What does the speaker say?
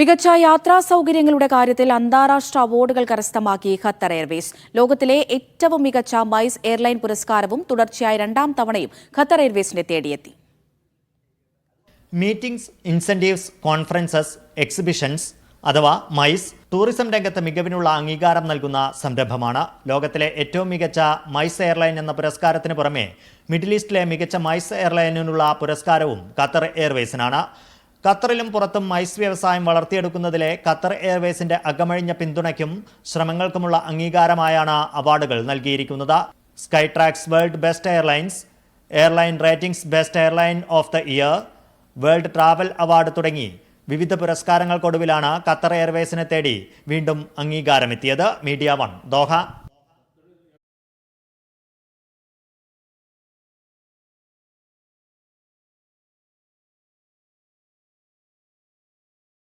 മികച്ച യാത്രാ സൗകര്യങ്ങളുടെ കാര്യത്തിൽ അന്താരാഷ്ട്ര അവാർഡുകൾ കരസ്ഥമാക്കി ഖത്തർ എയർവേസ്. ലോകത്തിലെ ഏറ്റവും മികച്ച മൈസ് എയർലൈൻ പുരസ്കാരവും തുടർച്ചയായ രണ്ടാം തവണയും ഖത്തർ എയർവേസിനെ തേടിയെത്തി. മീറ്റിംഗ്സ് ഇൻസെന്റീവ്സ് കോൺഫറൻസസ് എക്സിബിഷൻസ് അഥവാ മൈസ് ടൂറിസം രംഗത്ത് മികവിനുള്ള അംഗീകാരം നൽകുന്ന സംരംഭമാണ്. ലോകത്തിലെ ഏറ്റവും മികച്ച മൈസ് എയർലൈൻ എന്ന പുരസ്കാരത്തിന് പുറമെ മിഡിൽ ഈസ്റ്റിലെ മികച്ച മൈസ് എയർലൈനിനുള്ള പുരസ്കാരവും ഖത്തർ എയർവേസിനാണ്. ഖത്തറിലും പുറത്തും മൈസ് വ്യവസായം വളർത്തിയെടുക്കുന്നതിലെ ഖത്തർ എയർവേസിന്റെ അകമഴിഞ്ഞ പിന്തുണയ്ക്കും ശ്രമങ്ങൾക്കുമുള്ള അംഗീകാരമായാണ് അവാർഡുകൾ നൽകിയിരിക്കുന്നത്. Skytrax world best airlines airline ratings best airline of the year world travel award തുടങ്ങി വിവിധ പുരസ്കാരങ്ങൾക്കൊടുവിലാണ് ഖത്തർ എയർവേസിനെ തേടി വീണ്ടും അംഗീകാരമെത്തിയത്. Media one Doha.